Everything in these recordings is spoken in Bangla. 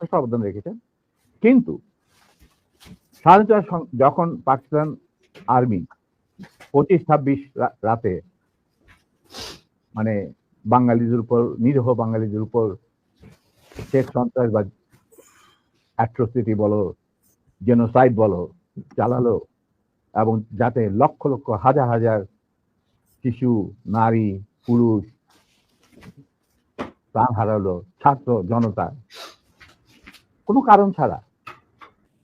যথেষ্ট অবদান রেখেছেন। কিন্তু স্বাধীনতা যখন পাকিস্তান আর্মি পঁচিশ ছাব্বিশ রাতে মানে বাঙালিদের উপর, নিরীহ বাঙালিদের উপর শেষ সন্ত্রাসবাদ অ্যাট্রোসিটি বলো জেনোসাইড বলো, চালালো এবং যাতে লক্ষ লক্ষ, হাজার হাজার শিশু, নারী, পুরুষ প্রাণ হারালো, ছাত্র, জনতা কোনো কারণ ছাড়া।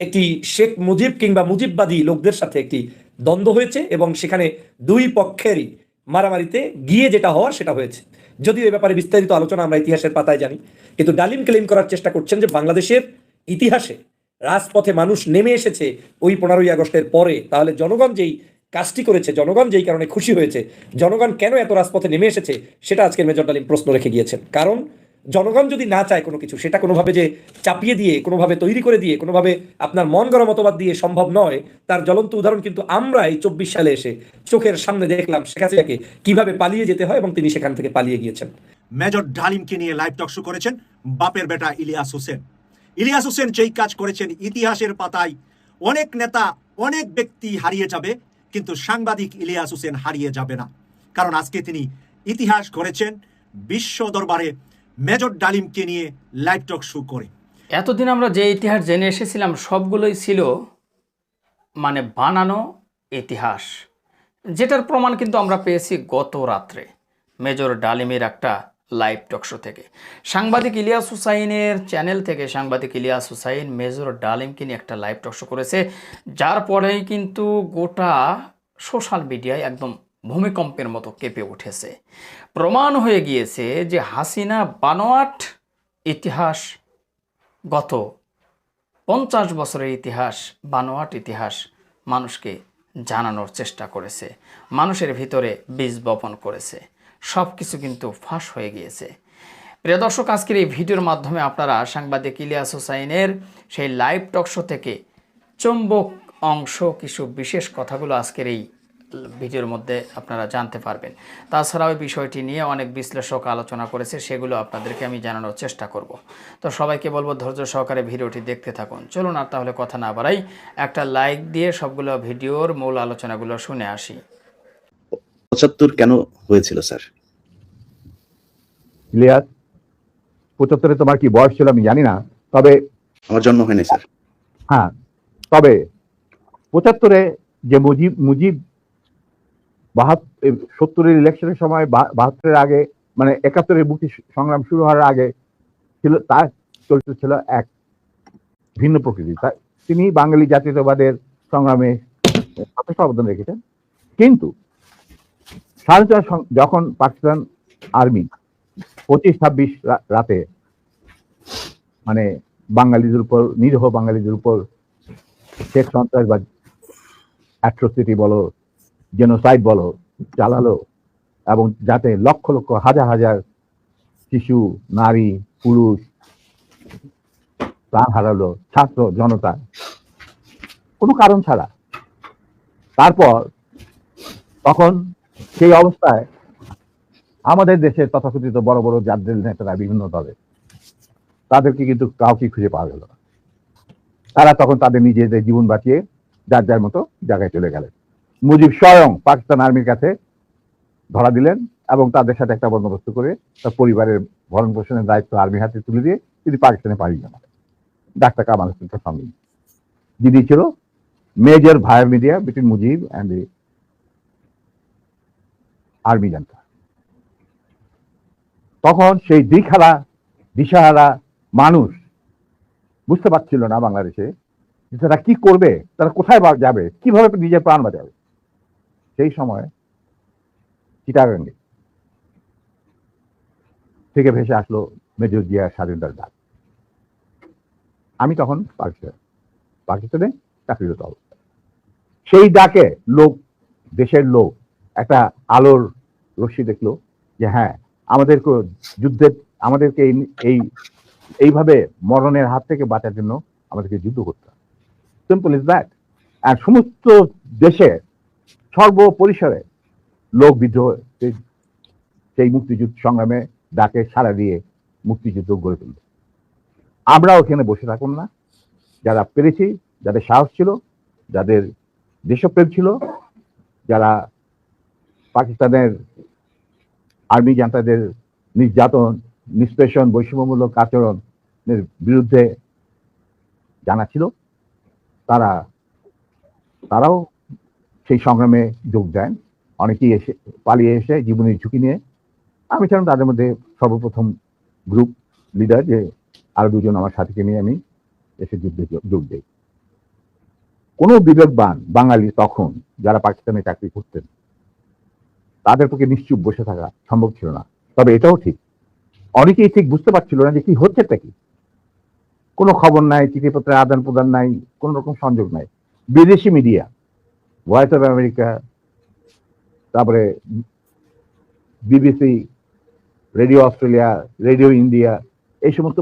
একটি শেখ মুজিব কিংবা মুজিববাদী লোকদের সাথে একটি দ্বন্দ্ব হয়েছে এবং সেখানে দুই পক্ষেরই মারামারিতে গিয়ে যেটা হওয়ার সেটা হয়েছে। যদিও এ ব্যাপারে বিস্তারিত আলোচনা আমরা ইতিহাসের পাতায় জানি, কিন্তু ডালিম ক্লেম করার চেষ্টা করছেন যে বাংলাদেশের ইতিহাসে রাজপথে মানুষ নেমে এসেছে ওই পনেরোই আগস্টের পরে, তাহলে জনগণ যেই কাজটি করেছে, জনগণ যেই কারণে খুশি হয়েছে, জনগণ কেন এত রাজপথে নেমে এসেছে, সেটা আজকের মেজর ডালিম প্রশ্ন রেখে গিয়েছেন। কারণ জনগণ যদি না চায় কোনো কিছু, সেটা কোনোভাবে যে চাপিয়ে দিয়ে, কোনোভাবে তৈরি করে দিয়ে, কোনোভাবে আপনার মন গড়া মতবাদ দিয়ে সম্ভব নয়, তার জ্বলন্ত উদাহরণ কিন্তু আমরা এই চব্বিশ সালে এসে চোখের সামনে দেখলাম শেখ হাসিনাকে কীভাবে পালিয়ে যেতে হয় এবং তিনি সেখান থেকে পালিয়ে গিয়েছেন। মেজর ডালিমকে নিয়ে লাইভ টক শো করেছেন বাপের বেটা ইলিয়াস হোসেন। ইলিয়াস হোসেন যেই কাজ করেছেন, ইতিহাসের পাতায় অনেক নেতা, অনেক ব্যক্তি হারিয়ে যাবে, কিন্তু সাংবাদিক ইলিয়াস হোসেন হারিয়ে যাবে না। কারণ আজকে তিনি ইতিহাস করেছেন বিশ্ব দরবারে মেজর ডালিমকে নিয়ে লাইভ টক শো করে। এতদিন আমরা যে ইতিহাস জেনে এসেছিলাম, সবগুলোই ছিল মানে বানানো ইতিহাস, যেটার প্রমাণ কিন্তু আমরা পেয়েছি গত রাত্রে মেজর ডালিমের একটা লাইভ টকশো থেকে। সাংবাদিক ইলিয়াস হুসাইনের চ্যানেল থেকে সাংবাদিক ইলিয়াস হুসাইন মেজর ডালিমকে নিয়ে একটা লাইভ টকশো করেছে, যার পরেই কিন্তু গোটা সোশ্যাল মিডিয়ায় একদম ভূমিকম্পের মতো কেঁপে উঠেছে। প্রমাণ হয়ে গিয়েছে যে হাসিনা বানোয়াট ইতিহাস, গত পঞ্চাশ বছরের ইতিহাস, বানোয়াট ইতিহাস মানুষকে জানানোর চেষ্টা করেছে। মানুষের ভিতরে বীজ বপন করেছে। সব কিছু কিন্তু ফাঁস হয়ে গিয়েছে। প্রিয় দর্শক, আজকের এই ভিডিওর মাধ্যমে আপনারা সাংবাদিক ইলিয়াস হোসাইনের সেই লাইভ টকশো থেকে চুম্বক অংশ কিছু বিশেষ কথাগুলো আজকের এই ভিডিওর মধ্যে আপনারা জানতে পারবেন। তাছাড়াও এই বিষয়টি নিয়ে অনেক বিশ্লেষক আলোচনা করেছে সেগুলো আপনাদেরকে আমি জানানোর চেষ্টা করব। তো সবাইকে বলব ধৈর্য সহকারে ভিডিওটি দেখতে থাকুন। চলুন আর তাহলে কথা না বাড়াই একটা লাইক দিয়ে সবগুলো ভিডিওর মূল আলোচনাগুলো শুনে আসি। পঁচাত্তর কেন হয়েছিল স্যার? ইলিয়াস পঁচাত্তরে তোমার কি বয়স ছিল আমি জানি না তবে আমার জন্ম হয়নি স্যার। হ্যাঁ তবে পঁচাত্তরে যে মুজিব মুজিব সত্তরের ইলেকশনের সময় বাহাত্তরের আগে মানে একাত্তরের মুক্তি সংগ্রাম শুরু হওয়ার আগে ছিল, তার চরিত্র ছিল এক ভিন্ন প্রকৃতি। তিনি বাঙালি জাতীয়তাবাদের সংগ্রামে যথেষ্ট অবদান রেখেছেন। কিন্তু স্বাধীনতা সং- যখন পাকিস্তান আর্মি পঁচিশ ছাব্বিশ রাতে মানে বাঙালিদের উপর, নিরীহ বাঙালিদের উপর শেখ সন্ত্রাসবাদ অ্যাট্রোসিটি বলো জেনোসাইড বলো, চালালো এবং যাতে লক্ষ লক্ষ, হাজার হাজার শিশু, নারী, পুরুষ প্রাণ হারালো, ছাত্র জনতা। কোনো কারণ ছাড়া। তারপর তখন সেই অবস্থায় আমাদের দেশের তথাকথিত বড় বড় জাতীয় নেতারা বিভিন্ন দলে, তাদেরকে কিন্তু কাউকে খুঁজে পাওয়া গেল তারা তখন তাদের নিজেদের জীবন বাঁচিয়ে যার যার মতো জায়গায় চলে গেলেন। মুজিব স্বয়ং পাকিস্তান আর্মির কাছে ধরা দিলেন এবং তাদের সাথে একটা বন্দোবস্ত করে তার পরিবারের ভরণ পোষণের দায়িত্ব আর্মির হাতে তুলে দিয়ে তিনি পাকিস্তানে পাড়ি যান ডাক্তার কামাল হোসেনকে সঙ্গে। যিনি ছিল major via media between Mujib and the army junta তখন সেই দিখালা দিশাহারা মানুষ বুঝতে পারছিল না বাংলাদেশে তারা কি করবে, তারা কোথায় যাবে, কীভাবে নিজের প্রাণ বাঁচাবে। সেই সময় চিটাগাঙ্গে থেকে ভেসে আসলো মেজর জিয়া স্বাধীনতার ডাক আমি তখন পাকিস্তান, পাকিস্তানে চাকরিরত অবস্থা সেই ডাকে লোক, দেশের লোক একটা আলোর রশ্মি দেখল যে হ্যাঁ আমাদেরকে যুদ্ধের, আমাদেরকে এই এই, এইভাবে মরণের হাত থেকে বাঁচার জন্য আমাদেরকে যুদ্ধ করতে হবে। সিম্পল ইজ দ্যাট আর সমস্ত দেশে সর্বপরিসরে লোক বিদ্রোহ সেই- মুক্তিযুদ্ধ সংগ্রামে ডাকে সাড়া দিয়ে মুক্তিযুদ্ধ গড়ে তুলবে আমরা ওখানে বসে থাকুন না। যারা পেরেছি, যাদের সাহস ছিল, যাদের দেশপ্রেম ছিল, যারা পাকিস্তানের আর্মি জান্তাদের নির্যাতন, নিষ্পেষণ, বৈষম্যমূলক আচরণের বিরুদ্ধে জানা ছিল, তারা তারাও সেই সংগ্রামে যোগ দেন। অনেকেই এসে, পালিয়ে এসে জীবনের ঝুঁকি নিয়ে। আমি ছিলাম তাদের মধ্যে সর্বপ্রথম গ্রুপ লিডার যে আরও দুজন আমার সাথীকে নিয়ে আমি এসে যুদ্ধে যোগ- দিই। কোনো বিবেকবান বাঙালি তখন যারা পাকিস্তানে চাকরি করতেন, তাদের পক্ষে নিশ্চুপ বসে থাকা সম্ভব ছিল না। তবে এটাও ঠিক। অনেকেই ঠিক বুঝতে পারছিল না যে কি হচ্ছেটা কি। কোনো খবর নাই চিঠিপত্রের আদান প্রদান নাই, কোনো রকম সংযোগ নাই। বিদেশি মিডিয়া ভয়েস অফ আমেরিকা তারপরে BBC radio Australia radio India এই সমস্ত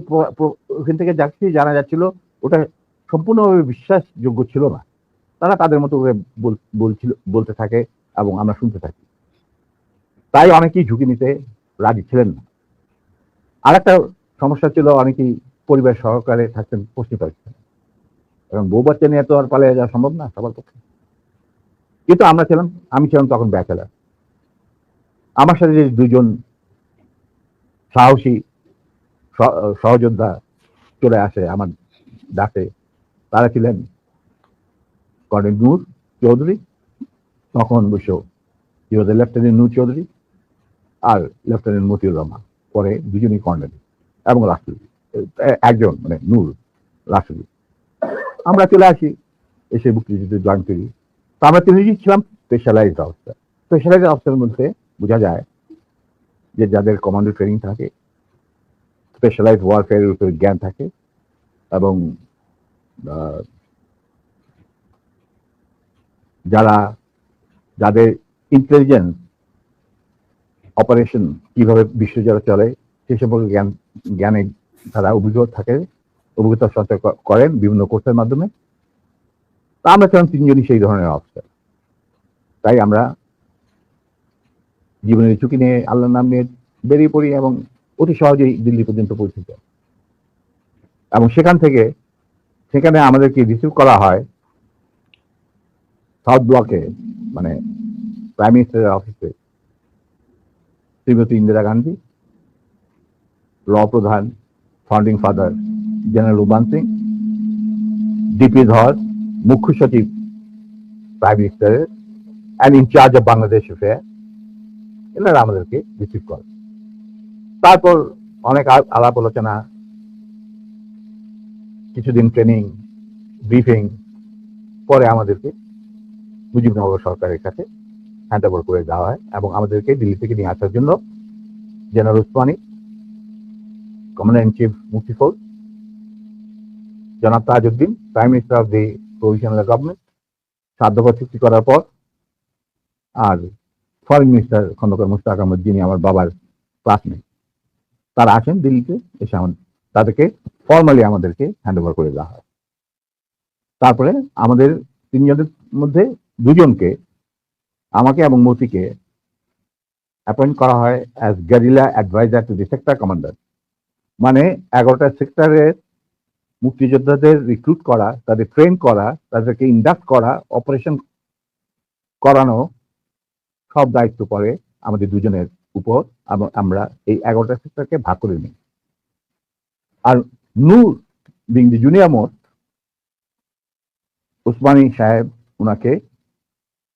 ওখান থেকে যা কিছু জানা যাচ্ছিল, ওটা সম্পূর্ণভাবে বিশ্বাসযোগ্য ছিল না। তারা তাদের মতো করে বলছিল, বলতে থাকে এবং আমরা শুনতে থাকি। তাই অনেকেই ঝুঁকি নিতে রাজি ছিলেন না। আর একটা সমস্যা ছিল, অনেকেই পরিবার সহকারে থাকতেন পশ্চিম পাকিস্তানে এবং বউ বাচ্চা নিয়ে তো আর পালিয়ে যাওয়া সম্ভব না সবার পক্ষে। কিন্তু আমরা ছিলাম আমি ছিলাম তখন ব্যাচেলার আমার সাথে যে দুজন সাহসী সহ- সহযোদ্ধা চলে আসে আমার ডাকে, তারা ছিলেন কর্নেল নূর চৌধুরী, তখন অবশ্য হি লেফটেন্যান্ট নূর চৌধুরী আর লেফটেন্যান্ট মতিউর রহমান, পরে দুজনই কর্নেল এবং রাষ্ট্রপতি একজন মানে নূর রাষ্ট্রপতি আমরা চলে আসি, এসে মুক্তিযুদ্ধে জয়েন করি। আমরা তিনজনই ছিলাম স্পেশালাইজড অফিসার স্পেশালাইজড অফিসারের মধ্যে বোঝা যায় যে যাদের কমান্ডো ট্রেনিং থাকে স্পেশালাইজ ওয়ারফেয়ারের উপরে জ্ঞান থাকে এবং যারা, যাদের ইন্টেলিজেন্স অপারেশন কীভাবে বিশ্বজুড়ে চলে, সে সম্পর্কে জ্ঞান, জ্ঞানে তারা অভিজ্ঞতা থাকে, অভিজ্ঞতা সঞ্চয় করেন বিভিন্ন কোর্সের মাধ্যমে। তা আমরা ছিলাম তিনজনই সেই ধরনের অফিসার তাই আমরা জীবনের ঝুঁকি নিয়ে আল্লাহর নাম নিয়ে বেরিয়ে পড়ি এবং অতি সহজেই দিল্লি পর্যন্ত পৌঁছে যায় এবং সেখান থেকে, সেখানে আমাদেরকে রিসিভ করা হয় সাউথ ব্লকে মানে প্রাইম মিনিস্টারের অফিসে শ্রীমতী ইন্দিরা গান্ধী র প্রধান founding father general Ruban Singh DP Dhar মুখ্য সচিব প্রাইম মিনিস্টারের and incharge of Bangladesh affair এনারা আমাদেরকে রিসিভ করে তারপর অনেক আলাপ আলোচনা, কিছুদিন ট্রেনিং ব্রিফিং পরে আমাদেরকে মুজিবনগর সরকারের কাছে হ্যান্ড ওভার করে দেওয়া হয় এবং আমাদেরকে দিল্লি থেকে নিয়ে আসার জন্য general Osmani commander in chief Mukti Fauj জনাব Tajuddin prime minister of the provisional government সাধ্যপর চুক্তি করার পর আর ফরেন মিনিস্টার খন্দকার মুস্তাক আহমদ, যিনি আমার বাবার ক্লাসমেট তারা আসেন দিল্লিতে, এসে আমার, তাদেরকে ফর্মালি আমাদেরকে হ্যান্ড ওভার করে দেওয়া হয়। তারপরে আমাদের তিনজনের মধ্যে দুজনকে, আমাকে এবং মতিকে অ্যাপয়েন্ট করা হয় as guerrilla adviser to the sector commander মানে এগারোটা সেক্টরের মুক্তিযোদ্ধাদের রিক্রুট করা, তাদের ট্রেন করা, তাদেরকে ইন্ডাক্ট করা অপারেশন করানো সব দায়িত্ব পড়ে আমাদের দুজনের উপর আমরা এই এগারোটা সেক্টরকে ভাগ করে নিই। আর Noor being the junior most Osmani সাহেব ওনাকে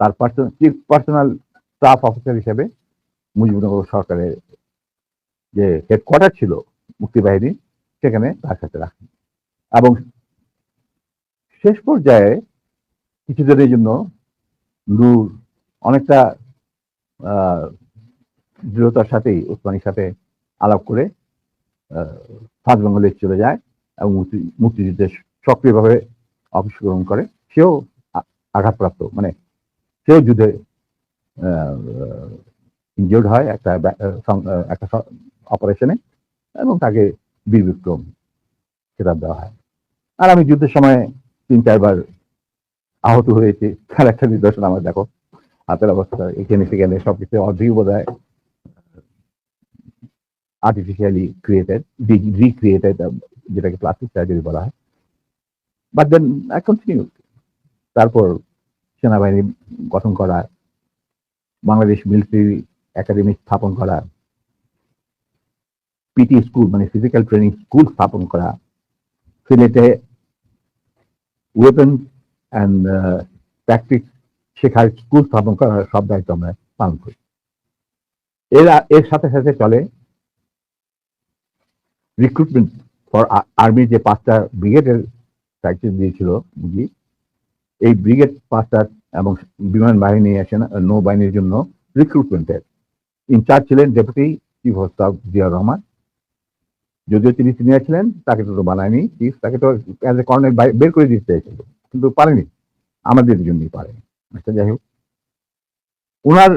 তার personal chief personal staff officer হিসেবে মুজিবনগর সরকারের যে হেডকোয়ার্টার ছিল মুক্তিবাহিনী, সেখানে তার সাথে রাখেন। এবং শেষ পর্যায়ে কিছুদিনের জন্য নূর অনেকটা দৃঢ়তার সাথেই, উসমানীর সাথে আলাপ করে ফার্স্ট বেঙ্গলে চলে যায় এবং মুক্তি- মুক্তিযুদ্ধে সক্রিয়ভাবে অংশগ্রহণ করে। সেও আঘাতপ্রাপ্ত। মানে সেও যুদ্ধে ইনজিওর্ড হয় একটা একটা অপারেশনে এবং তাকে বীর বিক্রম খেতাব দেওয়া হয়। আর আমি যুদ্ধের সময় তিন, চারবার আহত হয়েছি। তার একটা নিদর্শন আমার, দেখো, হাতের অবস্থা, এখানে সেখানে সবকিছু অর্ধেক বোধ হয় আর্টিফিশিয়ালি ক্রিয়েটেড রিক্রিয়েটেড যেটাকে প্লাস্টিক সার্জারি বলা হয়। বাট দেন আই কন্টিনিউ তারপর সেনাবাহিনী গঠন করা, বাংলাদেশ মিলিটারি একাডেমি স্থাপন করা পিটি স্কুল মানে ফিজিক্যাল ট্রেনিং স্কুল স্থাপন করা, সিলেটে ওয়েপন অ্যান্ড প্র্যাকটিস শেখার স্কুল স্থাপন করা সব দায়িত্ব আমরা পালন করি। এর এর সাথে সাথে চলে রিক্রুটমেন্ট ফর আর্মি যে পাঁচটা ব্রিগেডের প্র্যাকটিস দিয়েছিল মুজি এই ব্রিগেড পাঁচটা এবং বিমান বাহিনী সেনা নৌবাহিনীর জন্য রিক্রুটমেন্টের ইনচার্জ ছিলেন deputy chief of staff Zia Rahman. যদিও তিনি সিনিয়র ছিলেন, তাকে তো বানায়নি চিফ তাকে তো অ্যাজ এ কর্নেল বের করে দিতে চাইছিল, কিন্তু পারেনি। আমাদের জন্যই পারে। আচ্ছা যাই হোক। ওনার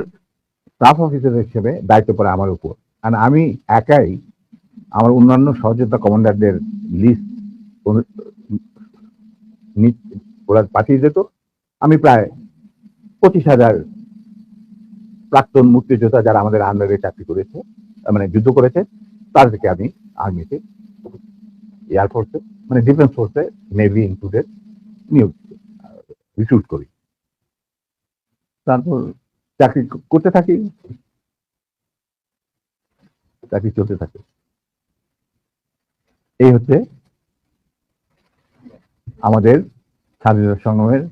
স্টাফ অফিসার হিসেবে দায়িত্ব পড়ে আমার উপর। আর আমি একাই আমার অন্যান্য সহযোদ্ধা কমান্ডারদের লিস্ট ওরা পাঠিয়ে যেত আমি প্রায় পঁচিশ হাজার প্রাক্তন মুক্তিযোদ্ধা যারা আমাদের আন্ডারে চাকরি করেছে মানে যুদ্ধ করেছে তাদেরকে আমি আর্মিতে এয়ারফোর্সে মানে ডিফেন্স ফোর্সে নেভি ইনক্লুডেড নিয়োগ রিক্রুট করি। তারপর চাকরি করতে থাকি। চাকরি চলতে থাকে। এই হচ্ছে আমাদের স্বাধীনতা সংগ্রামের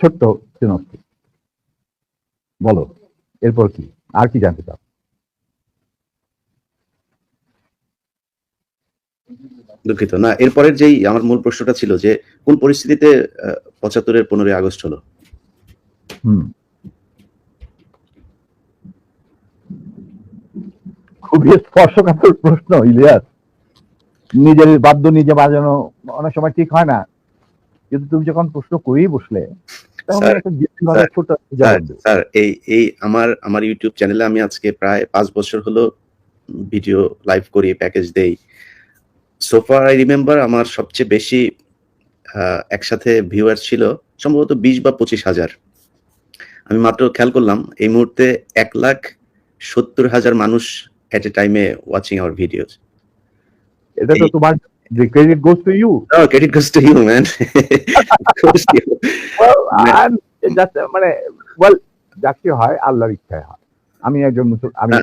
ছোট্ট চিনস্তি বলো, এরপর কি? আর কি জানতে চাও? দুঃখিত। না এরপরের যেই আমার মূল প্রশ্নটা ছিল যে কোন পরিস্থিতিতে পঁচাত্তরের পনেরোই আগস্ট হলো? খুবই স্পর্শকাতর প্রশ্ন ইলিয়াস। নিজের বাদ্য নিজে বাজানো অনেক সময় ঠিক হয় না। কিন্তু তুমি যখন প্রশ্ন করেই বসলে। স্যার এই এই আমার আমার ইউটিউব চ্যানেলে আমি আজকে প্রায় পাঁচ বছর হলো ভিডিও লাইভ করি প্যাকেজ দেই। সোফার আই রিমেম্বার আমার সবচেয়ে বেশি একসাথে ভিউয়ার ছিল সম্ভবত বিশ বা পঁচিশ হাজার। আমি মাত্র খেয়াল করলাম এই মুহূর্তে এক লাখ সত্তর হাজার মানুষ এট এ টাইমে ওয়াচিং আওয়ার ভিডিওস এটা তো তোমার Oh, credit goes to you, man. goes to you. মানে ওয়েল যাকে হয় আল্লাহর ইচ্ছায় হয়। আমি একজন মুসল- আমি না,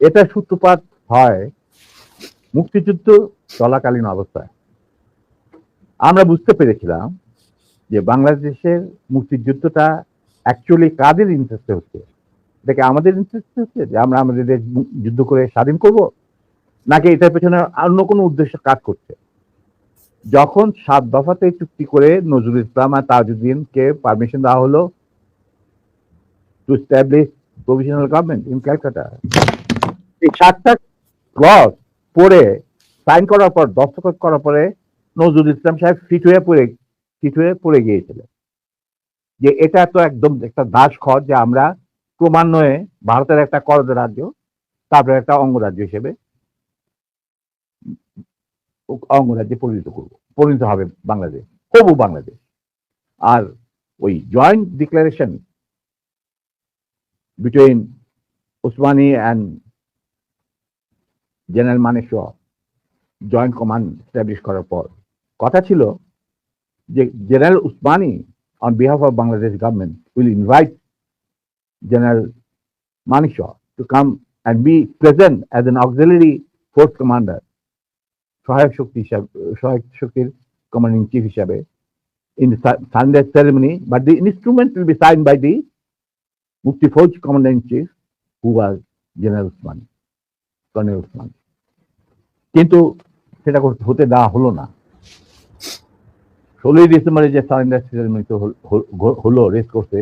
এটা সূত্রপাত হয় মুক্তিযুদ্ধ চলাকালীন অবস্থায়। আমরা বুঝতে পেরেছিলাম যে বাংলাদেশের মুক্তিযুদ্ধটা অ্যাকচুয়ালি কাদের ইন্টারেস্টে হচ্ছে? এটাকে আমাদের ইন্টারেস্টে হচ্ছে যে আমরা আমাদের দেশ যুদ্ধ করে স্বাধীন করব? নাকি এটার পেছনে অন্য কোনো উদ্দেশ্য কাজ করছে? যখন সাত দফাতে চুক্তি করে নজরুল ইসলাম আর তাজউদ্দিনকে পারমিশন দেওয়া হলো to establish provisional government in Calcutta এই সাতটা ক্লজ পড়ে সাইন করার পর, দস্তখত করার পরে নজরুল ইসলাম সাহেব ফিট হয়ে পড়ে ফিট হয়ে পড়ে গিয়েছিলেন। যে এটা তো একদম একটা দাস খর যে আমরা ক্রমান্বয়ে ভারতের একটা করদ রাজ্য, তারপরে একটা অঙ্গরাজ্য হিসেবে অঙ্গরাজ্যে পরিণত করব, পরিণত হবে বাংলাদেশ, হবু বাংলাদেশ। আর ওই joint declaration between Osmani and general Manesh joint command establish করার পর। কথা ছিল যে general Osmani on behalf of Bangladesh government will invite general Manek to come and be present as an auxiliary force commander সহায়ক শক্তি হিসাবে, সহায়ক শক্তির কমান্ডিং চিফ হিসাবে। In Sunday ceremony but the instrument will be sign by the Mukti Fauj commanding chief who are general Osmani colonel Osmani কিন্তু সেটা হতে দেওয়া হলো না। ষোলোই ডিসেম্বরে যে সারেন্ডার সেরেমনিতে হলো রেস করতে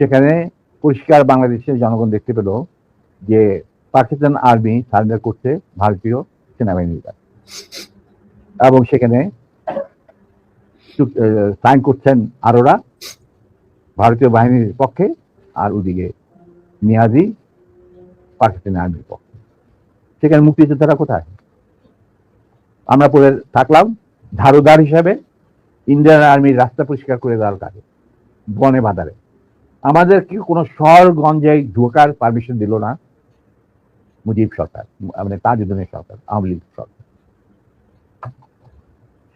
সেখানে পরিষ্কার বাংলাদেশের জনগণ দেখতে পেল যে পাকিস্তান আর্মি সারেন্ডার করছে ভারতীয় সেনাবাহিনীর। কাছে এবং সেখানে সাইন করছেন আরোরা, ভারতীয় বাহিনীর পক্ষে আর ওদিকে নিয়াজি পাকিস্তানি আর্মির পক্ষে। সেখানে মুক্তিযোদ্ধারা কোথায়? আমরা পরে থাকলাম, ধারোদার হিসাবে, ইন্ডিয়ান আর্মির রাস্তা পরিষ্কার করে দেওয়ার কাজে, বনে বাজারে। আমাদেরকে কোনো শহরগঞ্জে ঢোকার পারমিশন দিল না? মুজিব সরকার মানে তাজউদ্দিনের সরকার, আওয়ামী লীগ সরকার।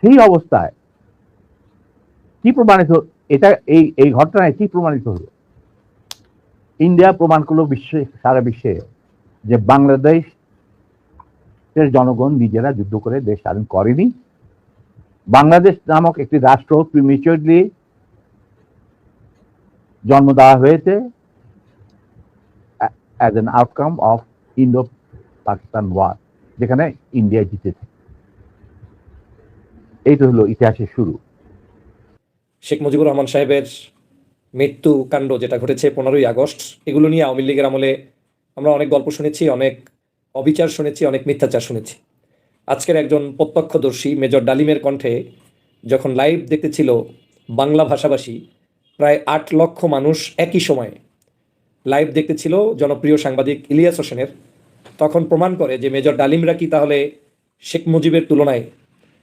সেই অবস্থায় কি প্রমাণিত, এটা এই এই ঘটনায় কি প্রমাণিত হলো? ইন্ডিয়া প্রমাণ করল বিশ্বে, সারা বিশ্বে যে বাংলাদেশ জনগণ নিজেরা যুদ্ধ করে দেশ স্বাধীন করেনি। বাংলাদেশ নামক একটি রাষ্ট্র প্রিমিচুরলি জন্ম দেওয়া হয়েছে as an outcome of Indo Pakistan war যেখানে ইন্ডিয়া জিতেছে এই তো হলো ইতিহাসের শুরু। শেখ মুজিবুর রহমান সাহেবের মৃত্যু কাণ্ড যেটা ঘটেছে পনেরোই আগস্ট, এগুলো নিয়ে আওয়ামী লীগের আমলে আমরা অনেক গল্প শুনেছি, অনেক অবিচার শুনেছি, অনেক মিথ্যাচার শুনেছি। আজকের একজন প্রত্যক্ষদর্শী মেজর ডালিমের কণ্ঠে যখন লাইভ দেখতেছিল বাংলা ভাষাভাষী, প্রায় আট লক্ষ মানুষ একই সময়ে লাইভ দেখতেছিল জনপ্রিয় সাংবাদিক ইলিয়াস হোসেনের, তখন প্রমাণ করে যে মেজর ডালিমরা কি তাহলে শেখ মুজিবের তুলনায়,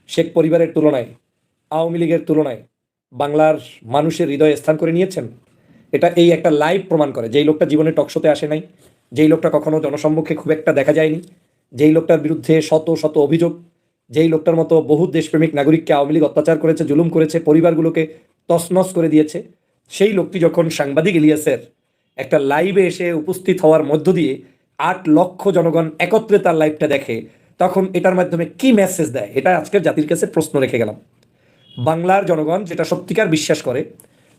শেখ পরিবারের তুলনায়, আওয়ামী লীগের তুলনায় বাংলার মানুষের হৃদয়ে স্থান করে নিয়েছেন? এটা এই একটা লাইভ প্রমাণ করে যেই লোকটা জীবনে টকশোতে আসে নাই। যেই লোকটা কখনো জনসম্মুখে খুব একটা দেখা যায়নি, যেই লোকটার বিরুদ্ধে শত শত অভিযোগ, যেই লোকটার মতো বহু দেশপ্রেমিক নাগরিককে আওয়ামী লীগ অত্যাচার করেছে, জুলুম করেছে, পরিবারগুলোকে তছনছ করে দিয়েছে, সেই লোকটি যখন সাংবাদিক ইলিয়াসের একটা লাইভে এসে উপস্থিত হওয়ার মধ্য দিয়ে আট লক্ষ জনগণ একত্রে তার লাইভটা দেখে, তখন এটার মাধ্যমে কি মেসেজ দেয়? এটা আজকের জাতির কাছে প্রশ্ন রেখে গেলাম। বাংলার জনগণ যেটা সত্যিকার বিশ্বাস করে,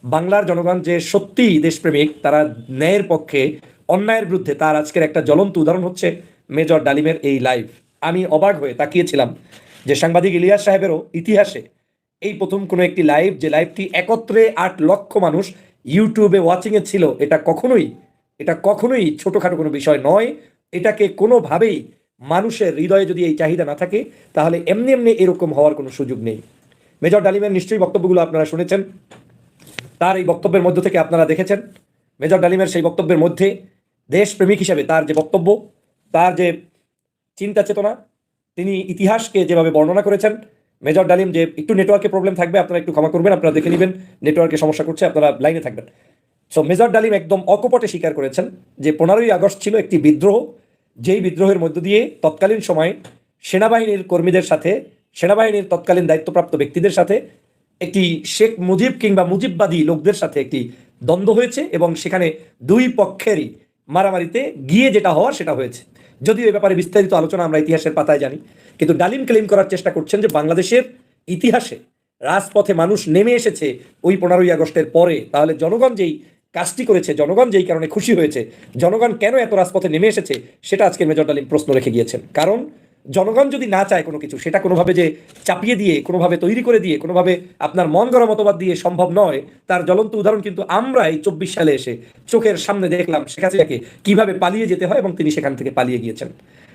বাংলার জনগণ যে সত্যিই দেশপ্রেমিক, তারা ন্যায়ের পক্ষে অন্যায়ের বিরুদ্ধে তার আজকের একটা জ্বলন্ত উদাহরণ হচ্ছে মেজর ডালিমের এই লাইভ আমি অবাক হয়ে তাকিয়েছিলাম যে সাংবাদিক ইলিয়াস সাহেবেরও ইতিহাসে এই প্রথম কোনো একটি লাইভ যে লাইভটি একত্রে আট লক্ষ মানুষ ইউটিউবে ওয়াচিংয়ে ছিল, এটা কখনোই এটা কখনোই ছোটোখাটো কোনো বিষয় নয়। এটাকে কোনোভাবেই মানুষের হৃদয়ে যদি এই চাহিদা না থাকে, তাহলে এমনি এমনি এরকম হওয়ার কোনো সুযোগ নেই। মেজর ডালিমের নিশ্চয়ই বক্তব্যগুলো আপনারা শুনেছেন। তার এই বক্তব্যের মধ্য থেকে আপনারা দেখেছেন। মেজর ডালিমের সেই বক্তব্যের মধ্যে দেশপ্রেমিক হিসাবে তার যে বক্তব্য, তার যে চিন্তা চেতনা, তিনি ইতিহাসকে যেভাবে বর্ণনা করেছেন, মেজর ডালিম যে একটু নেটওয়ার্কে প্রবলেম থাকবে, আপনারা একটু ক্ষমা করবেন, আপনারা দেখে নেবেন নেটওয়ার্কে সমস্যা করছে, আপনারা লাইনে থাকবেন। সো মেজর ডালিম একদম অকপটে স্বীকার করেছেন যে পনেরোই আগস্ট ছিল একটি বিদ্রোহ, যেই বিদ্রোহের মধ্য দিয়ে তৎকালীন সময়ে সেনাবাহিনীর কর্মীদের সাথে, সেনাবাহিনীর তৎকালীন দায়িত্বপ্রাপ্ত ব্যক্তিদের সাথে একটি শেখ মুজিব কিংবা মুজিববাদী লোকদের সাথে একটি দ্বন্দ্ব হয়েছে এবং সেখানে দুই পক্ষেরই মারামারিতে গিয়ে যেটা হওয়ার সেটা হয়েছে। যদিও এ ব্যাপারে বিস্তারিত আলোচনা আমরা ইতিহাসের পাতায় জানি, কিন্তু ডালিম ক্লেম করার চেষ্টা করছেন যে বাংলাদেশের ইতিহাসে রাজপথে মানুষ নেমে এসেছে ওই পনেরোই আগস্টের পরে। তাহলে জনগণ যেই কাজটি করেছে, জনগণ যেই কারণে খুশি হয়েছে, জনগণ কেন এত রাজপথে নেমে এসেছে, সেটা আজকে মেজর ডালিম প্রশ্ন রেখে গিয়েছেন। কারণ জনগণ যদি না চায় কোনো কিছু, সেটা কোনোভাবে যে চাপিয়ে দিয়ে, কোনোভাবে তৈরি করে দিয়ে, কোনোভাবে আপনার মন গড়া মতবাদ দিয়ে সম্ভব নয়, তার জ্বলন্ত উদাহরণ কিন্তু আমরা এই চব্বিশ সালে এসে চোখের সামনে দেখলাম শেখ হাসিনাকে কীভাবে পালিয়ে যেতে হয় এবং তিনি সেখান থেকে পালিয়ে গিয়েছেন।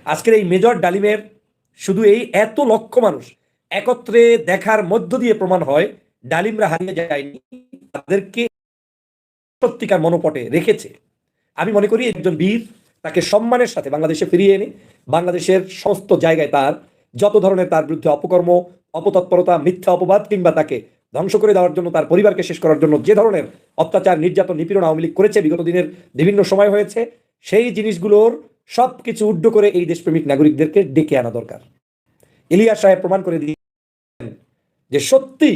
আজকের এই মেজর ডালিমের শুধু এই এত লক্ষ মানুষ একত্রে দেখার মধ্য দিয়ে প্রমাণ হয়, ডালিমরা হারিয়ে যায়নি, তাদেরকে সত্যিকার মনোপটে রেখেছে। আমি মনে করি একজন বীর তাকে সম্মানের সাথে বাংলাদেশে ফিরিয়ে এনে বাংলাদেশের সমস্ত জায়গায় তার যত ধরনের তার বিরুদ্ধে অপকর্ম, অপতৎপরতা, মিথ্যা অপবাদ কিংবা তাকে ধ্বংস করে দেওয়ার জন্য তার পরিবারকে শেষ করার জন্য যে ধরনের অত্যাচার, নির্যাতন, নিপীড়ন আওয়ামী লীগ করেছে, বিগত দিনের বিভিন্ন সময় হয়েছে, সেই জিনিসগুলোর সব কিছু উড্ড করে এই দেশপ্রেমিক নাগরিকদেরকে ডেকে আনা দরকার। ইলিয়াস সাহেব প্রমাণ করে দিয়েছেন যে সত্যি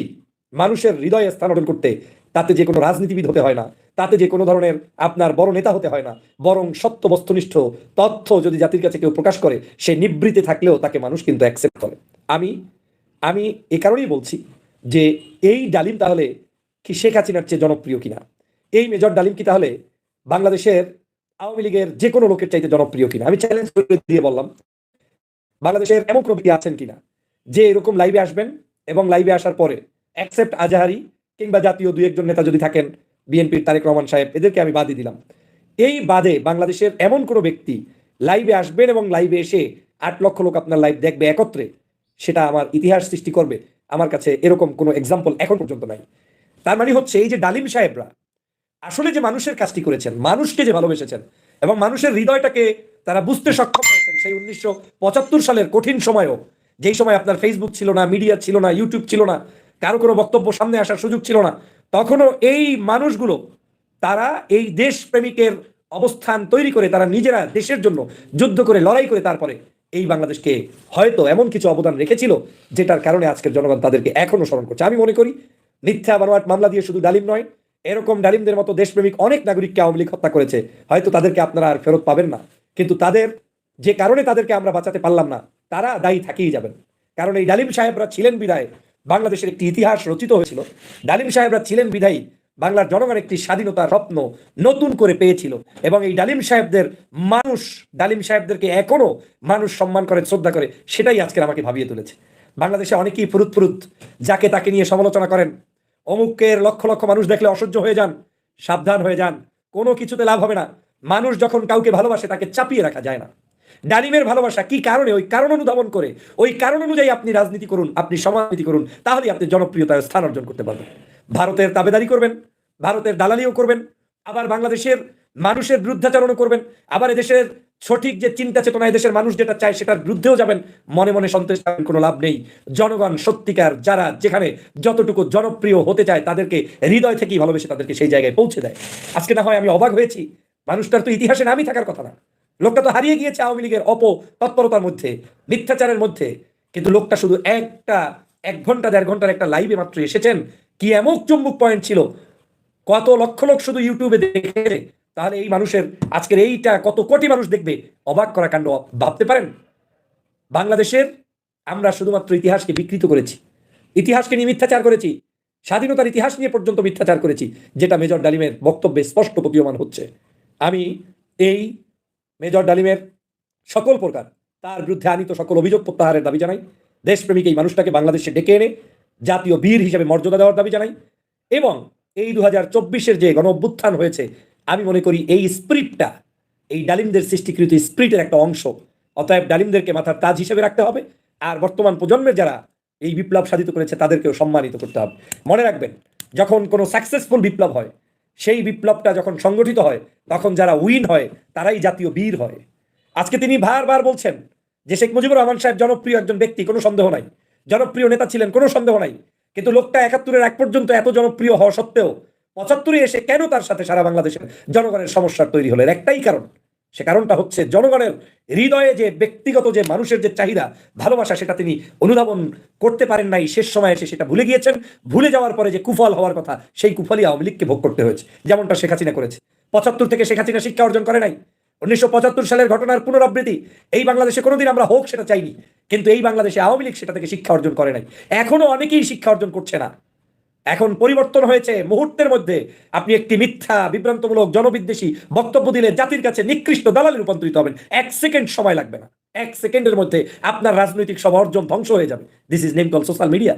মানুষের হৃদয়ে স্থান অর্জন করতে তাতে যে কোনো রাজনীতিবিদ হতে হয় না। তাতে যে কোনো ধরনের আপনার বড় নেতা হতে হয় না। বরং সত্য, বস্তুনিষ্ঠ তথ্য যদি জাতির কাছে কেউ প্রকাশ করে, সে নিবৃত্তি থাকলেও তাকে মানুষ কিন্তু অ্যাকসেপ্ট করে। আমি আমি এ কারণেই বলছি যে এই ডালিম তাহলে কি শেখ হাসিনার চেয়ে জনপ্রিয় কিনা? এই মেজর ডালিম কি তাহলে বাংলাদেশের আওয়ামী লীগের যে কোনো লোকের চাইতে জনপ্রিয় কিনা? আমি চ্যালেঞ্জ করে দিয়ে বললাম, বাংলাদেশের এমন কোনো আছেন কিনা? যে এরকম লাইভে আসবেন এবং লাইভে আসার পরে অ্যাকসেপ্ট আজাহারি কিংবা জাতীয় দুই একজন নেতা যদি থাকেন বিএনপির তারেক রহমান সাহেব, এদেরকে আমি বাদই দিলাম। এই বাদে বাংলাদেশের এমন কোনো ব্যক্তি লাইভে আসবেন এবং লাইভে এসে আট লক্ষ লোক আপনার লাইভ দেখবে একত্রে, সেটা আমার ইতিহাস সৃষ্টি করবে। আমার কাছে এরকম কোনো এক্সাম্পল এখন পর্যন্ত নাই। তার মানে হচ্ছে এই যে ডালিম সাহেবরা, আসলে যে মানুষের কাজটি করেছেন, মানুষকে যে ভালোবেসেছেন এবং মানুষের হৃদয়টাকে তারা বুঝতে সক্ষম হয়েছেন সেই উনিশশো পঁচাত্তর সালের কঠিন সময়ও, যেই সময় আপনার ফেসবুক ছিল না মিডিয়া ছিল না ইউটিউব ছিল না, কারও কোনো বক্তব্য সামনে আসার সুযোগ ছিল না তখনও এই মানুষগুলো, তারা এই দেশ প্রেমিকের অবস্থান তৈরি করে, তারা নিজেরা দেশের জন্য যুদ্ধ করে, লড়াই করে তারপরে এই বাংলাদেশকে হয়তো এমন কিছু অবদান রেখেছিল, যেটার কারণে আজকের জনগণ তাদেরকে এখনও স্মরণ করছে। আমি মনে করি, মিথ্যা বানোয়াট মামলা দিয়ে শুধু ডালিম নয়, এরকম ডালিমদের মতো দেশপ্রেমিক অনেক নাগরিককে আওয়ামী লীগ হত্যা করেছে, হয়তো তাদেরকে আপনারা আর ফেরত পাবেন না। কিন্তু তাদের যে কারণে তাদেরকে আমরা বাঁচাতে পারলাম না, তারা দায়ী থাকেই যাবেন। কারণ এই ডালিম সাহেবরা ছিলেন বিদায় বাংলাদেশের একটি ইতিহাস রচিত হয়েছিল। ডালিম সাহেবরা ছিলেন বিধায়ী। বাংলার জনগণ একটি স্বাধীনতার স্বপ্ন নতুন করে পেয়েছিল এবং এই ডালিম সাহেবদের মানুষ, ডালিম সাহেবদেরকে এখনও মানুষ সম্মান করে, শ্রদ্ধা করে, সেটাই আজকে আমাকে ভাবিয়ে তুলেছে। বাংলাদেশে অনেকেই ফুরুত ফুরুত, যাকে তাকে নিয়ে সমালোচনা করেন। অমুকের লক্ষ লক্ষ মানুষ দেখলে অসহ্য হয়ে যান, সাবধান হয়ে যান, কোনো কিছুতে লাভ হবে না। মানুষ যখন কাউকে ভালোবাসে, তাকে চাপিয়ে রাখা যায় না। ডালিমের ভালোবাসা কি কারণে? ওই কারণ অনুধাবন করে। ওই কারণ অনুযায়ী আপনি রাজনীতি করুন আপনি সমাজনীতি করুন তাহলেই আপনি জনপ্রিয়তায় স্থান অর্জন করতে পারবেন। ভারতের তাবেদারি করবেন ভারতের দালালিও করবেন আবার বাংলাদেশের মানুষের বিরুদ্ধাচরণও করবেন আবার এদেশের সঠিক যে চিন্তা চেতনা এদেশের মানুষ যেটা চায় সেটার বিরুদ্ধেও যাবেন মনে মনে সন্তুষ্ট হবেন, কোনো লাভ নেই। জনগণ সত্যিকার যারা যেখানে যতটুকু জনপ্রিয় হতে চায় তাদেরকে হৃদয় থেকেই ভালোবেসে তাদেরকে সেই জায়গায় পৌঁছে দেয়। আজকে না হয় আমি অবাক হয়েছি মানুষটার তো ইতিহাসে নামই থাকার কথা না। লোকটা তো হারিয়ে গিয়েছে আওয়ামী লীগের অপ তৎপরতার মধ্যে, মিথ্যাচারের মধ্যে। কিন্তু লোকটা শুধু একটা, এক ঘণ্টা, দেড় ঘণ্টার একটা লাইভে মাত্র এসেছেন। কি এমন চুম্বুক পয়েন্ট ছিল? কত লক্ষ লোক শুধু ইউটিউবে দেখে তাহলে এই মানুষের, আজকের এইটা কত কোটি মানুষ দেখবে? অবাক করা কাণ্ড ভাবতে পারেন? বাংলাদেশের আমরা শুধুমাত্র ইতিহাসকে বিকৃত করেছি। ইতিহাসকে নিয়ে মিথ্যাচার করেছি। স্বাধীনতার ইতিহাস নিয়ে পর্যন্ত মিথ্যাচার করেছি, যেটা মেজর ডালিমের বক্তব্যে স্পষ্ট প্রতীয়মান হচ্ছে। আমি এই মেজর ডালিমের সকল প্রকার, তার বিরুদ্ধে আনিত সকল অভিযোগ প্রত্যাহারের দাবি জানাই। দেশপ্রেমিক এই মানুষটাকে বাংলাদেশে ডেকে এনে জাতীয় বীর হিসেবে মর্যাদা দেওয়ার দাবি জানাই এবং এই দু হাজার চব্বিশের যে গণ অভ্যুত্থান হয়েছে, আমি মনে করি এই স্প্রিটটা, এই ডালিমদের সৃষ্টিকৃত স্প্রিটের একটা অংশ। অতএব ডালিমদেরকে মাথার তাজ হিসেবে রাখতে হবে আর বর্তমান প্রজন্মের যারা এই বিপ্লব সাধিত করেছে, তাদেরকেও সম্মানিত করতে হবে। মনে রাখবেন, যখন কোনো সাকসেসফুল বিপ্লব হয় সেই বিপ্লবটা যখন সংগঠিত হয়, তখন যারা উইন হয়, তারাই জাতীয় বীর হয়। আজকে তিনি বারবার বলছেন যে শেখ মুজিবুর রহমান সাহেব জনপ্রিয় একজন ব্যক্তি, কোনো সন্দেহ নাই। জনপ্রিয় নেতা ছিলেন, কোনো সন্দেহ নাই। কিন্তু লোকটা একাত্তরের এক পর্যন্ত এত জনপ্রিয় হওয়া সত্ত্বেও পঁচাত্তরে এসে কেন তার সাথে সারা বাংলাদেশের জনগণের সমস্যা তৈরি হলেন? একটাই কারণ সে কারণটা হচ্ছে জনগণের হৃদয়ে যে ব্যক্তিগত যে মানুষের যে চাহিদা, ভালোবাসা, সেটা তিনি অনুধাবন করতে পারেন নাই। শেষ সময় এসে সেটা ভুলে গিয়েছেন। ভুলে যাওয়ার পরে যে কুফল হওয়ার কথা, সেই কুফলই আওয়ামী লীগকে ভোগ করতে হয়েছে। যেমনটা শেখ হাসিনা করেছে। পঁচাত্তর থেকে শেখ হাসিনা শিক্ষা অর্জন করে নাই। উনিশশো পঁচাত্তর সালের ঘটনার পুনরাবৃত্তি। এই বাংলাদেশে কোনোদিন আমরা হোক সেটা চাইনি। কিন্তু এই বাংলাদেশে আওয়ামী লীগ সেটা থেকে শিক্ষা অর্জন করে নাই। এখনও অনেকেই শিক্ষা অর্জন করছে না। এখন পরিবর্তন হয়েছে মুহূর্তের মধ্যে। আপনি একটি মিথ্যা, বিভ্রান্তমূলক, জনবিদ্বেষী বক্তব্য দিলে জাতির কাছে নিকৃষ্ট দালালে রূপান্তরিত হবেন। এক সেকেন্ড সময় লাগবে না। এক সেকেন্ডের মধ্যে আপনার রাজনৈতিক সব অর্জন ধ্বংস হয়ে যাবে। This is name call social media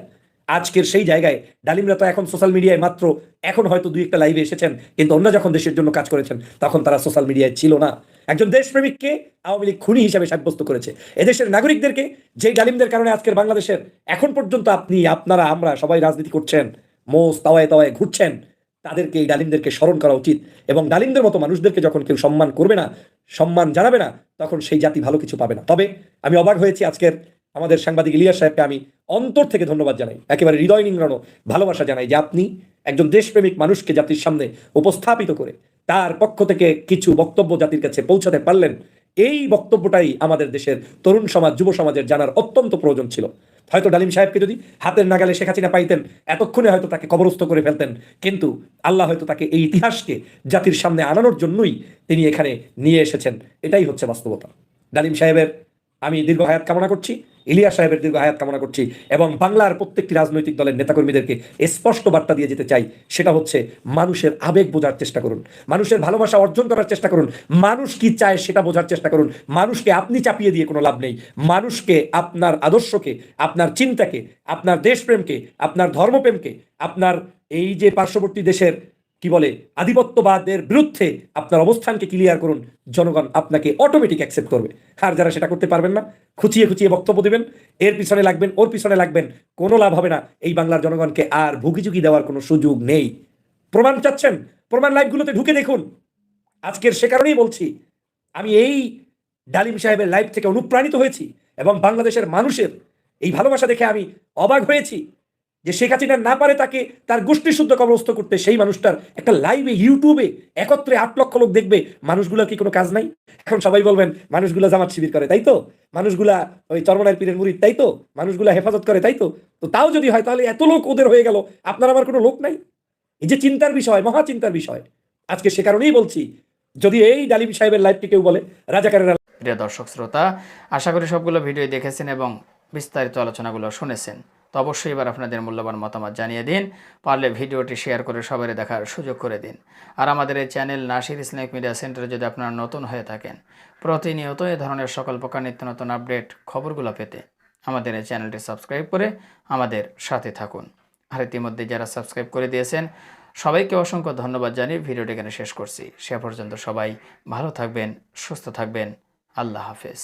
আজকের সেই জায়গায় ডালিমরা তো এখন সোশ্যাল মিডিয়ায় মাত্র, এখন হয়তো দুই একটা লাইভে এসেছেন, কিন্তু অন্য যখন দেশের জন্য কাজ করেছেন, তখন তারা সোশ্যাল মিডিয়ায় ছিল না। একজন দেশপ্রেমিককে আওয়ামী লীগ খুনি হিসাবে সাব্যস্ত করেছে। এদেশের নাগরিকদেরকে, যেই ডালিমদের কারণে আজকের বাংলাদেশের, এখন পর্যন্ত আপনি, আপনারা, আমরা সবাই রাজনীতি করছেন। মোস তাওয়ায় তাওয়ায় ঘুরছেন, তাদেরকে, এই ডালিমদেরকে স্মরণ করা উচিত। এবং ডালিমদের মতো মানুষদেরকে যখন কেউ সম্মান করবে না, সম্মান জানাবে না, তখন সেই জাতি ভালো কিছু পাবে না। তবে আমি অবাক হয়েছি আজকের আমাদের সাংবাদিক ইলিয়াস সাহেবকে আমি অন্তর থেকে ধন্যবাদ জানাই। একেবারে হৃদয় নিংড়ানো ভালোবাসা জানাই যে আপনি একজন দেশপ্রেমিক মানুষকে জাতির সামনে উপস্থাপিত করে তার পক্ষ থেকে কিছু বক্তব্য জাতির কাছে পৌঁছাতে পারলেন। এই বক্তব্যটাই আমাদের দেশের তরুণ সমাজ, যুব সমাজের জানার অত্যন্ত প্রয়োজন ছিল। হয়তো ডালিম সাহেবকে যদি হাতের নাগালে শেখ হাসিনা পাইতেন, এতক্ষণে হয়তো তাকে কবরস্থ করে ফেলতেন। কিন্তু আল্লাহ হয়তো তাকে এই ইতিহাসকে জাতির সামনে আনানোর জন্যই তিনি এখানে নিয়ে এসেছেন। এটাই হচ্ছে বাস্তবতা। ডালিম সাহেবের আমি দীর্ঘ হায়াত কামনা করছি। ইলিয়াস সাহেবের দীর্ঘ হায়াত কামনা করছি এবং বাংলার প্রত্যেকটি রাজনৈতিক দলের নেতাকর্মীদেরকে স্পষ্ট বার্তা দিয়ে যেতে চাই, সেটা হচ্ছে মানুষের আবেগ বোঝার চেষ্টা করুন, মানুষের ভালোবাসা অর্জন করার চেষ্টা করুন, মানুষ কি চায় সেটা বোঝার চেষ্টা করুন, মানুষকে আপনি চাপিয়ে দিয়ে কোনো লাভ নেই, মানুষকে আপনার আদর্শকে, আপনার চিন্তাকে, আপনার দেশপ্রেমকে, আপনার ধর্মপ্রেমকে, আপনার এই যে পার্শ্ববর্তী দেশের কি বলে? আধিপত্যবাদের বিরুদ্ধে আপনার অবস্থানকে ক্লিয়ার করুন। জনগণ আপনাকে অটোমেটিক অ্যাকসেপ্ট করবে। আর যারা সেটা করতে পারবেন না, খুঁচিয়ে খুঁচিয়ে বক্তব্য দেবেন, এর পিছনে লাগবেন, ওর পিছনে লাগবেন, কোনো লাভ হবে না। এই বাংলার জনগণকে আর ভুগিচুকি দেওয়ার কোনো সুযোগ নেই। প্রমাণ চাচ্ছেন? প্রমাণ লাইভগুলোতে ঢুকে দেখুন। আজকের সে কারণেই বলছি, আমি এই ডালিম সাহেবের লাইভ থেকে অনুপ্রাণিত হয়েছি এবং বাংলাদেশের মানুষের এই ভালোবাসা দেখে আমি অবাক হয়েছি। যে শেখ হাসিনা না পারে তাকে তার গোষ্ঠী শুদ্ধ কবরস্থ করতে, সেই মানুষটার একটা লাইভে ইউটিউবে একত্রে আট লক্ষ লোক দেখবে, মানুষগুলোর কি কোনো কাজ নাই? এখন সবাই বলবেন, মানুষগুলো জামাত শিবির করে তাই তো? মানুষগুলা ওই চরমনার পীরের মুরিদ, তাই তো? মানুষগুলা হেফাজত করে, তাই তো? তো তাও যদি হয়, তাহলে এত লোক ওদের হয়ে গেল, আপনার আমার কোনো লোক নাই? এই যে চিন্তার বিষয়, মহা চিন্তার বিষয়। আজকে সে কারণেই বলছি, যদি এই ডালিম সাহেবের লাইভকে কেউ বলে, রাজাকারেরা প্রিয় দর্শক, শ্রোতা, আশা করি সবগুলো ভিডিও দেখেছেন এবং বিস্তারিত আলোচনাগুলো শুনেছেন। তো অবশ্যই এবার আপনাদের মূল্যবান মতামত জানিয়ে দিন। পারলে ভিডিওটি শেয়ার করে সবাই দেখার সুযোগ করে দিন। আর আমাদের এই চ্যানেল নাসির ইসলামিক মিডিয়া সেন্টারে যদি আপনারা নতুন হয়ে থাকেন, প্রতিনিয়ত এ ধরনের সকল প্রকার নিত্য নতুন আপডেট খবরগুলো পেতে আমাদের এই চ্যানেলটি সাবস্ক্রাইব করে আমাদের সাথে থাকুন। আর ইতিমধ্যে যারা সাবস্ক্রাইব করে দিয়েছেন, সবাইকে অসংখ্য ধন্যবাদ জানিয়ে ভিডিওটি এখানে শেষ করছি। সে পর্যন্ত সবাই ভালো থাকবেন, সুস্থ থাকবেন। আল্লাহ হাফেজ।